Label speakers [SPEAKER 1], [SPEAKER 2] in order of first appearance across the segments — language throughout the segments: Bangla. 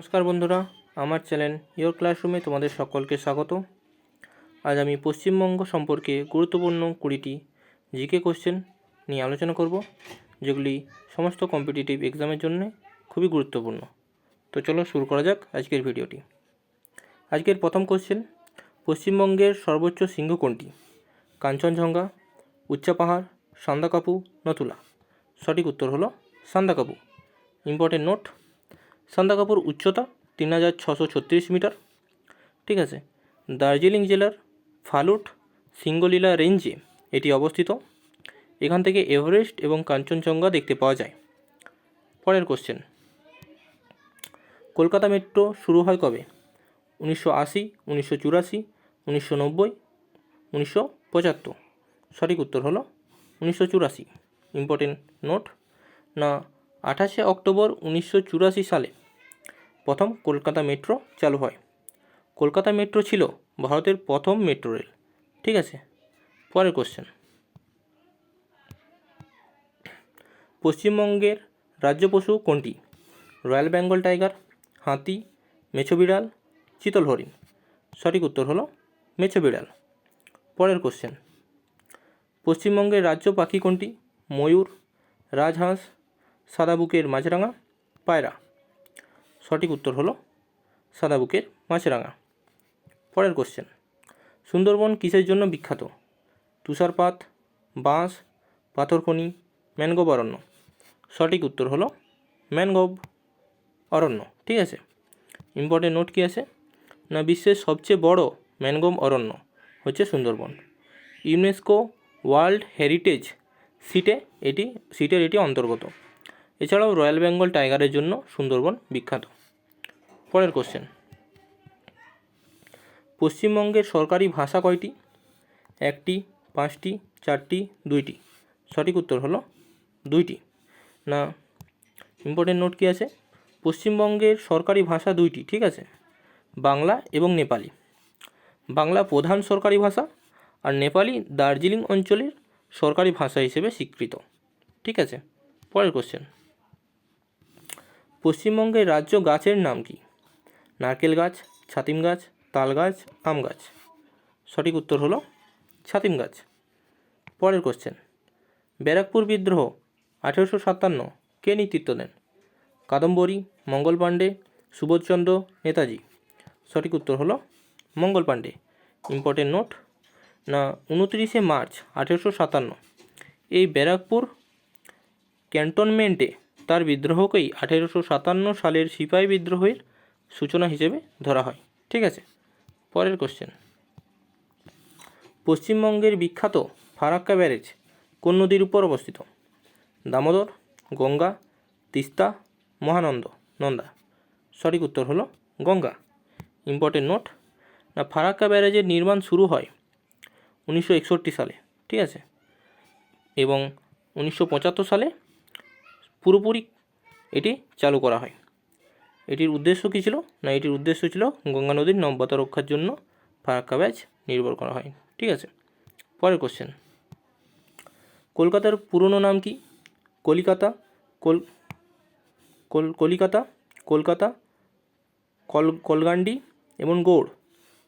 [SPEAKER 1] নমস্কার বন্ধুরা, আমার চ্যানেল ইয়োর ক্লাসরুমে তোমাদের সকলকে স্বাগত। আজ আমি পশ্চিমবঙ্গ সম্পর্কে গুরুত্বপূর্ণ কুড়িটি জিকে কোশ্চেন নিয়ে আলোচনা করব, যেগুলি সমস্ত কম্পিটিটিভ এক্সামের জন্য খুবই গুরুত্বপূর্ণ। তো চলো শুরু করা যাক আজকের ভিডিওটি। আজকের প্রথম কোশ্চেন পশ্চিমবঙ্গের সর্বোচ্চ সিংহ কোনটি? কাঞ্চনজঙ্ঘা, উচ্চা পাহাড়, সান্দাকাপু, নতুলা? সঠিক উত্তর হলো সান্দাকাপু। ইম্পর্টেন্ট নোট সান্দাকাপুর উচ্চতা তিন হাজার ছশো ছত্রিশ মিটার। ঠিক আছে, দার্জিলিং জেলার ফালুট সিঙ্গলীলা রেঞ্জে এটি অবস্থিত। এখান থেকে এভারেস্ট এবং কাঞ্চনজঙ্ঘা দেখতে পাওয়া যায়। পরের কোশ্চেন কলকাতা মেট্রো শুরু হয় কবে? উনিশশো আশি, উনিশশো চুরাশি, উনিশশো নব্বই, উনিশশো পঁচাত্তর। সঠিক উত্তর হলো উনিশশো চুরাশি। ইম্পর্টেন্ট নোট না, আঠাশে অক্টোবর উনিশশো চুরাশি সালে প্রথম কলকাতা মেট্রো চালু হয়। কলকাতা মেট্রো ছিল ভারতের প্রথম মেট্রো রেল। ঠিক আছে? পরের কোশ্চেন পশ্চিমবঙ্গের রাজ্য পশু কোনটি? রয়্যাল বেঙ্গল টাইগার, হাতি, মেছো বিড়াল, চিতল হরিণ। সঠিক উত্তর হলো মেছো বিড়াল। পরের কোশ্চেন পশ্চিমবঙ্গের রাজ্য পাখি কোনটি? ময়ূর, রাজহাঁস, সাদা বুকের মাছরাঙা, পায়রা। সঠিক উত্তর হলো সাদা বুকের মাছরাঙা। পরের কোশ্চেন সুন্দরবন কিসের জন্য বিখ্যাত? তুষারপাত, বাঁশ পাথরখনি ম্যানগ্রোভ, অরণ্য। সঠিক উত্তর হলো ম্যানগ্রোভ, অরণ্য। ঠিক আছে? ইম্পর্টেন্ট নোট কী আছে? না, বিশ্বের সবচেয়ে বড় ম্যানগ্রোভ, অরণ্য হচ্ছে সুন্দরবন। ইউনেস্কো ওয়ার্ল্ড হেরিটেজ সিটে এটি সিটের এটি অন্তর্গত। এছাড়াও রয়্যাল বেঙ্গল টাইগারের জন্য সুন্দরবন বিখ্যাত। পরের কোশ্চেন পশ্চিমবঙ্গের সরকারি ভাষা কয়টি? একটি, পাঁচটি, চারটি, দুইটি। সঠিক উত্তর হলো দুইটি। না ইম্পর্টেন্ট নোট কী আছে? পশ্চিমবঙ্গের সরকারি ভাষা দুইটি, ঠিক আছে? বাংলা এবং নেপালি। বাংলা প্রধান সরকারি ভাষা আর নেপালি দার্জিলিং অঞ্চলের সরকারি ভাষা হিসেবে স্বীকৃত। ঠিক আছে? পরের কোশ্চেন পশ্চিমবঙ্গের রাজ্য গাছের নাম কি? নারকেল গাছ, ছাতিম গাছ, তাল গাছ, আম গাছ। সঠিক উত্তর হলো ছাতিম গাছ। পরের কোশ্চেন ব্যারাকপুর বিদ্রোহ আঠেরোশো সাতান্ন কে নেতৃত্ব দেন? কাদম্বরী, মঙ্গল পাণ্ডে, সুবোধচন্দ্র নেতাজি। সঠিক উত্তর হলো মঙ্গল পাণ্ডে। ইম্পর্টেন্ট নোট, না উনত্রিশে মার্চ আঠেরোশো সাতান্ন, এই ব্যারাকপুর ক্যান্টনমেন্টে তার বিদ্রোহকেই আঠেরোশো সাতান্ন সালের সিপাহী বিদ্রোহের সূচনা হিসেবে ধরা হয়। ঠিক আছে? পরের কোশ্চেন পশ্চিমবঙ্গের বিখ্যাত ফারাক্কা ব্যারেজ কোন নদীর উপর অবস্থিত? দামোদর, গঙ্গা, তিস্তা, মহানন্দ, নন্দা। সঠিক উত্তর হলো গঙ্গা। ইম্পর্টেন্ট নোট না ফারাক্কা ব্যারেজের নির্মাণ শুরু হয় উনিশশো একষট্টি সালে। ঠিক আছে? এবং উনিশশো পঁচাত্তর সালে পুরোপুরি এটি চালু করা হয়। এটির উদ্দেশ্য কী ছিল? না, এটির উদ্দেশ্য ছিল গঙ্গা নদীর নব্যতা রক্ষার জন্য ফারাক্কা ব্যাচ নির্ভর করা হয়। ঠিক আছে? পরের কোশ্চেন কলকাতার পুরনো নাম কি? কলিকাতা, কল, কল- কলিকাতা, কলকাতা, কল কলগান্ডি এবং গৌড়।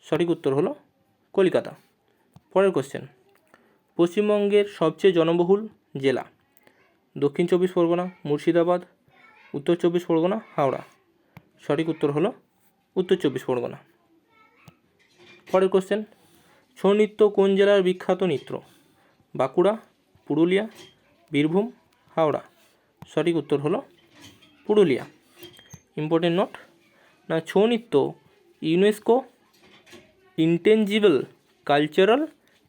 [SPEAKER 1] সঠিক উত্তর হলো কলিকাতা। পরের কোশ্চেন পশ্চিমবঙ্গের সবচেয়ে জনবহুল জেলা। দক্ষিণ চব্বিশ পরগনা, মুর্শিদাবাদ, উত্তর চব্বিশ পরগনা, হাওড়া। সঠিক উত্তর হলো উত্তর চব্বিশ পরগনা। পরের কোশ্চেন ছৌ নৃত্য কোন জেলার বিখ্যাত নৃত্য? বাঁকুড়া, পুরুলিয়া, বীরভূম, হাওড়া। সঠিক উত্তর হলো পুরুলিয়া। ইম্পর্টেন্ট নোট না ছৌ নৃত্য ইউনেস্কো ইন্টেঞ্জিবল কালচারাল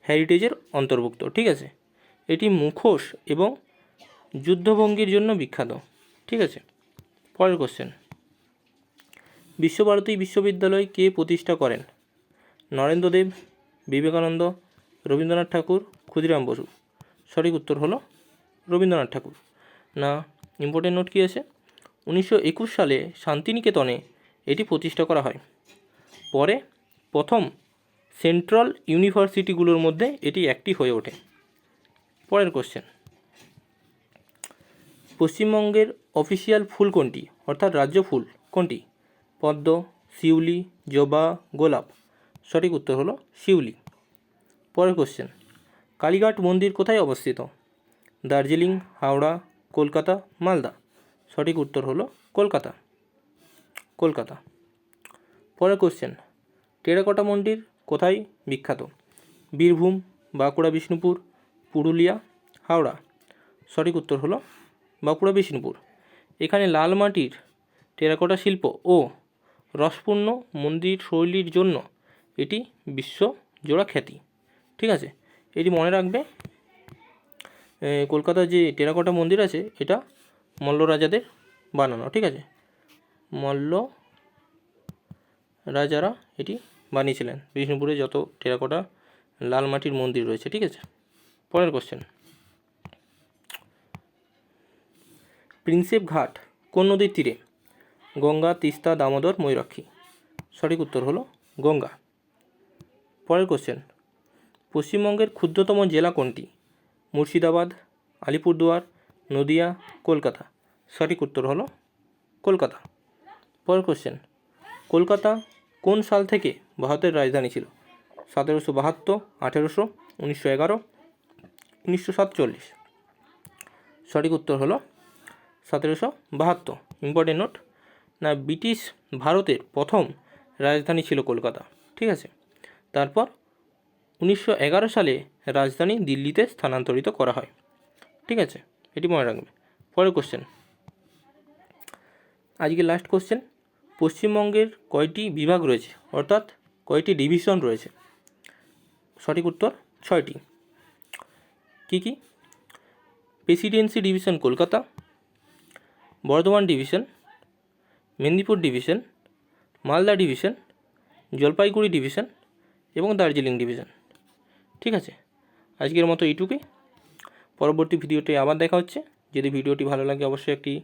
[SPEAKER 1] হেরিটেজের অন্তর্ভুক্ত, ঠিক আছে? এটি মুখোশ এবং যুদ্ধভঙ্গির জন্য বিখ্যাত। ঠিক আছে? পরের কোশ্চেন বিশ্বভারতী বিশ্ববিদ্যালয় কে প্রতিষ্ঠা করেন? নরেন্দ্রদেব বিবেকানন্দ, রবীন্দ্রনাথ ঠাকুর, ক্ষুদিরাম বসু। সঠিক উত্তর হলো রবীন্দ্রনাথ ঠাকুর। না ইম্পর্টেন্ট নোট কী আছে? উনিশশো একুশ সালে শান্তিনিকেতনে এটি প্রতিষ্ঠা করা হয়। পরে প্রথম সেন্ট্রাল ইউনিভার্সিটিগুলোর মধ্যে এটি একটি হয়ে ওঠে। পরের কোশ্চেন পশ্চিমবঙ্গের অফিসিয়াল ফুল কোনটি? অর্থাৎ রাজ্য ফুল কোনটি? পদ্ম, শিউলি, জবা, গোলাপ। সঠিক উত্তর হলো শিউলি। পরের কোশ্চেন কালীঘাট মন্দির কোথায় অবস্থিত? দার্জিলিং, হাওড়া, কলকাতা, মালদা। সঠিক উত্তর হলো কলকাতা। কলকাতা। পরের কোশ্চেন টেরাকোটা মন্দির কোথায় বিখ্যাত? বীরভূম, বাঁকুড়া, বিষ্ণুপুর, পুরুলিয়া, হাওড়া। সঠিক উত্তর হলো বাঁকুড়া বিষ্ণুপুর। এখানে লাল মাটির টেরাকোটা শিল্প ও রসপূর্ণ মন্দির শৈলীর জন্য এটি বিশ্বজোড়া খ্যাতি। ঠিক আছে? এটি মনে রাখবে কলকাতার যে টেরাকোটা মন্দির আছে, এটা মল্ল রাজাদের বানানো। ঠিক আছে? মল্ল রাজারা এটি বানিয়েছিলেন। বিষ্ণুপুরে যত টেরাকোটা লাল মাটির মন্দির রয়েছে, ঠিক আছে? পরের কোশ্চেন প্রিন্সেপ ঘাট, কোন নদীর তীরে? গঙ্গা, তিস্তা, দামোদর, ময়ূরাক্ষী। সঠিক উত্তর হলো গঙ্গা। পরের কোশ্চেন পশ্চিমবঙ্গের ক্ষুদ্রতম জেলা কোনটি? মুর্শিদাবাদ, আলিপুরদুয়ার, নদিয়া, কলকাতা। সঠিক উত্তর হলো কলকাতা। পরের কোশ্চেন কলকাতা কোন সাল থেকে ভারতের রাজধানী ছিল? সতেরোশো বাহাত্তর, আঠেরোশো, উনিশশো এগারো, উনিশশো সাতচল্লিশ। সঠিক উত্তর হলো সতেরোশো বাহাত্তর। ইম্পর্টেন্ট নোট না, ব্রিটিশ ভারতের প্রথম রাজধানী ছিল কলকাতা, ঠিক আছে? তারপর উনিশশো এগারো সালে রাজধানী দিল্লিতে স্থানান্তরিত করা হয়, ঠিক আছে? এটি মনে রাখবে। পরের কোশ্চেন আজকে লাস্ট কোশ্চেন পশ্চিমবঙ্গের কয়টি বিভাগ রয়েছে? অর্থাৎ কয়টি ডিভিশন রয়েছে? সঠিক উত্তর, ছয়টি। কী কী? Presidency division Kolkata Bardhaman division, Medinipur division, Malda division, Jalpaiguri division এবং দার্জিলিং ডিভিশন। ঠিক আছে? আজকের মতো এইটুকুই। পরবর্তী ভিডিওতে আবার দেখা হচ্ছে। যদি ভিডিওটি ভালো লাগে অবশ্যই একটি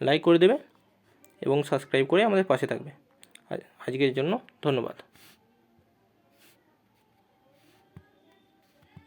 [SPEAKER 1] লাইক করে দেবে এবং সাবস্ক্রাইব করে আমাদের পাশে থাকবে। আজকের জন্য ধন্যবাদ।